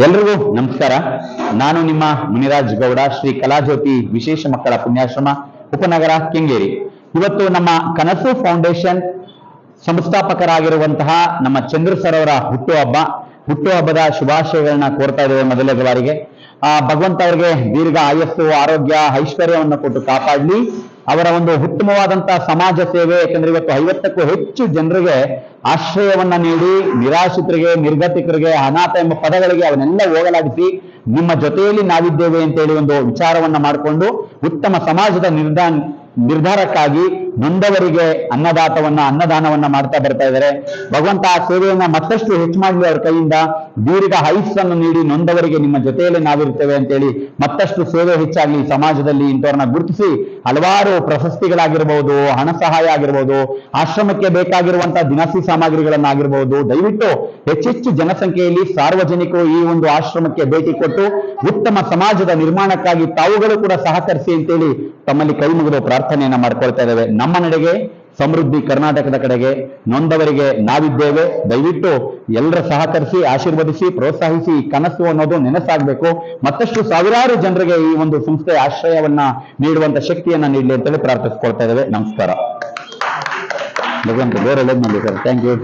ಎಲ್ರಿಗೂ ನಮಸ್ಕಾರ. ನಾನು ನಿಮ್ಮ ಮುನಿರಾಜ್ ಗೌಡ, ಶ್ರೀ ಕಲಾಜ್ಯೋತಿ ವಿಶೇಷ ಮಕ್ಕಳ ಪುಣ್ಯಾಶ್ರಮ, ಉಪನಗರ, ಕೆಂಗೇರಿ. ಇವತ್ತು ನಮ್ಮ ಕನಸು ಫೌಂಡೇಶನ್ ಸಂಸ್ಥಾಪಕರಾಗಿರುವಂತಹ ನಮ್ಮ ಚಂದ್ರ ಸರ್ ಅವರ ಹುಟ್ಟುಹಬ್ಬ ಹುಟ್ಟುಹಬ್ಬದ ಶುಭಾಶಯಗಳನ್ನ ಕೋರ್ತಾ ಇದ್ದೇವೆ ಮೊದಲನೇ ಬಾರಿಗೆ. ಆ ಭಗವಂತ ಅವರಿಗೆ ದೀರ್ಘ ಆಯಸ್ಸು, ಆರೋಗ್ಯ, ಐಶ್ವರ್ಯವನ್ನು ಕೊಟ್ಟು ಕಾಪಾಡಲಿ. ಅವರ ಒಂದು ಉತ್ತಮವಾದಂತಹ ಸಮಾಜ ಸೇವೆ ಯಾಕಂದ್ರೆ ಇವತ್ತು ಐವತ್ತಕ್ಕೂ ಹೆಚ್ಚು ಜನರಿಗೆ ಆಶ್ರಯವನ್ನ ನೀಡಿ, ನಿರಾಶ್ರಿತರಿಗೆ, ನಿರ್ಗತಿಕರಿಗೆ, ಅನಾಥ ಎಂಬ ಪದಗಳಿಗೆ ಅವನ್ನೆಲ್ಲ ಹೋಗಲಾಡಿಸಿ ನಿಮ್ಮ ಜೊತೆಯಲ್ಲಿ ನಾವಿದ್ದೇವೆ ಅಂತೇಳಿ ಒಂದು ವಿಚಾರವನ್ನ ಮಾಡಿಕೊಂಡು ಉತ್ತಮ ಸಮಾಜದ ನಿರ್ಧಾರ ನಿರ್ಧಾರಕ್ಕಾಗಿ ನೊಂದವರಿಗೆ ಅನ್ನದಾತವನ್ನ, ಅನ್ನದಾನವನ್ನ ಮಾಡ್ತಾ ಬರ್ತಾ ಇದ್ದಾರೆ ಭಗವಂತ ಆ ಸೇವೆಯನ್ನ ಮತ್ತಷ್ಟು ಹೆಚ್ಚು ಮಾಡಲಿ ಅವರ ಕೈಯಿಂದ ದೀರ್ಘ ಆಯುಸ್ಸನ್ನು ನೀಡಿ ನೊಂದವರಿಗೆ ನಿಮ್ಮ ಜೊತೆಯಲ್ಲಿ ನಾವಿರ್ತೇವೆ ಅಂತೇಳಿ ಮತ್ತಷ್ಟು ಸೇವೆ ಹೆಚ್ಚಾಗಲಿ ಸಮಾಜದಲ್ಲಿ ಇಂಥವ್ರನ್ನ ಗುರುತಿಸಿ ಹಲವಾರು ಪ್ರಶಸ್ತಿಗಳಾಗಿರ್ಬೋದು, ಹಣ ಸಹಾಯ ಆಗಿರ್ಬೋದು, ಆಶ್ರಮಕ್ಕೆ ಬೇಕಾಗಿರುವಂತಹ ದಿನಸಿ ಸಾಮಗ್ರಿಗಳನ್ನಾಗಿರ್ಬೋದು, ದಯವಿಟ್ಟು ಹೆಚ್ಚೆಚ್ಚು ಜನಸಂಖ್ಯೆಯಲ್ಲಿ ಸಾರ್ವಜನಿಕರು ಈ ಒಂದು ಆಶ್ರಮಕ್ಕೆ ಭೇಟಿ ಕೊಟ್ಟು ಉತ್ತಮ ಸಮಾಜದ ನಿರ್ಮಾಣಕ್ಕಾಗಿ ತಾವುಗಳು ಕೂಡ ಸಹಕರಿಸಿ ಅಂತೇಳಿ ತಮ್ಮಲ್ಲಿ ಕೈ ಮುಗಿದು ಪ್ರಾರ್ಥನೆಯನ್ನ ಮಾಡ್ಕೊಳ್ತಾ ಇದ್ದೇವೆ. ನಮ್ಮ ನಡೆಗೆ ಸಮೃದ್ಧಿ ಕರ್ನಾಟಕದ ಕಡೆಗೆ ನೊಂದವರಿಗೆ ನಾವಿದ್ದೇವೆ. ದಯವಿಟ್ಟು ಎಲ್ಲರ ಸಹಕರಿಸಿ, ಆಶೀರ್ವದಿಸಿ, ಪ್ರೋತ್ಸಾಹಿಸಿ ಕನಸು ಅನ್ನೋದು ನೆನಸಾಗಬೇಕು. ಮತ್ತಷ್ಟು ಸಾವಿರಾರು ಜನರಿಗೆ ಈ ಒಂದು ಸಂಸ್ಥೆ ಆಶ್ರಯವನ್ನ ನೀಡುವಂತ ಶಕ್ತಿಯನ್ನ ನೀಡಲಿ ಅಂತೇಳಿ ಪ್ರಾರ್ಥಿಸ್ಕೊಳ್ತಾ ಇದ್ದೇವೆ. ನಮಸ್ಕಾರ. ಬೇರೆ ಮಾಡಿ ಸರ್ ಥ್ಯಾಂಕ್ ಯು